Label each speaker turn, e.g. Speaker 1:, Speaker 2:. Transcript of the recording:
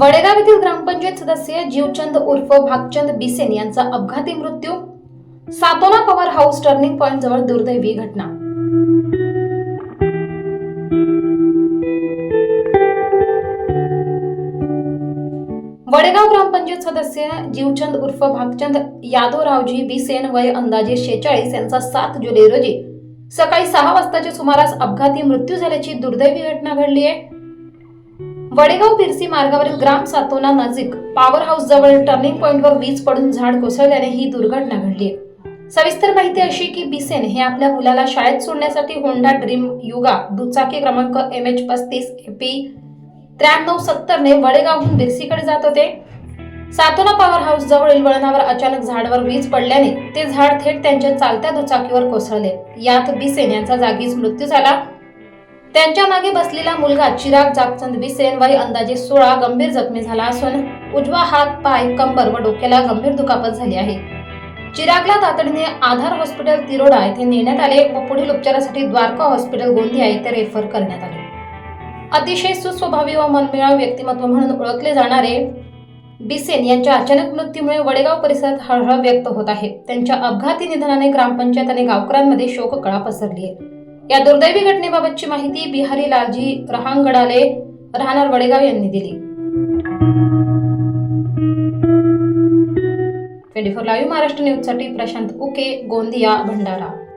Speaker 1: वडेगाव येथील ग्रामपंचायत सदस्य जीवचंद उर्फ भागचंद बिसेन यांचा अपघाती मृत्यू सातोला पॉवर हाऊस टर्निंग पॉइंट जवळ दुर्दैवी घटना. वडेगाव ग्रामपंचायत सदस्य जीवचंद उर्फ भागचंद यादवरावजी बिसेन वय अंदाजे शेचाळीस यांचा सात जुलै रोजी सकाळी सहा वाजताच्या सुमारास अपघाती मृत्यू झाल्याची दुर्दैवी घटना घडली आहे. वडेगाव पिरसी मार्गावरील ग्राम सातोना नजीक पॉवर हाऊस जवळ टर्निंग पॉइंटवर वीज पडून झाड कोसळल्याने ही दुर्घटना घडली सविस्तर माहिती अशी की बिसेन हे आपल्या मुलाला शाळेत सोडण्यासाठी होंडा ड्रीम युगा दुचाकी क्रमांक एम एच पस्तीस पी त्र्याण्णव सत्तरने वडेगावहून बिरसीकडे जात होते. सातोना पॉवर हाऊस जवळील वळणावर अचानक झाडावर वीज पडल्याने ते झाड थेट त्यांच्या चालत्या दुचाकीवर कोसळले. यात बिसेन यांचा जागीच मृत्यू झाला. त्यांच्या मागे बसलेला मुलगा चिराग जागचंद बिसेन वय अंदाजे सोळा गंभीर जखमी झाला असून उजवा हात पाय कंबर व डोक्याला गंभीर दुखापत झाली आहे. चिरागला तातडीने आधार हॉस्पिटल तिरोडा येथे नेण्यात आले व पुढील उपचारासाठी द्वारका हॉस्पिटल गोंदिया येथे रेफर करण्यात आले. अतिशय सुस्वभावी व मनमिळाव व्यक्तिमत्व म्हणून ओळखले जाणारे बिसेन यांच्या अचानक मृत्यूमुळे वडेगाव परिसरात हळहळ व्यक्त होत आहे. त्यांच्या अपघाती निधनाने ग्रामपंचायत आणि गावकऱ्यांमध्ये शोककळा पसरली आहे. या दुर्दैवी घटनेबाबतची माहिती बिहारी लालजी रहांगडाले राहणार वडेगाव यांनी दिली. ट्वेंटी फोर लाईव्ह महाराष्ट्र न्यूजसाठी प्रशांत उके गोंदिया भंडारा.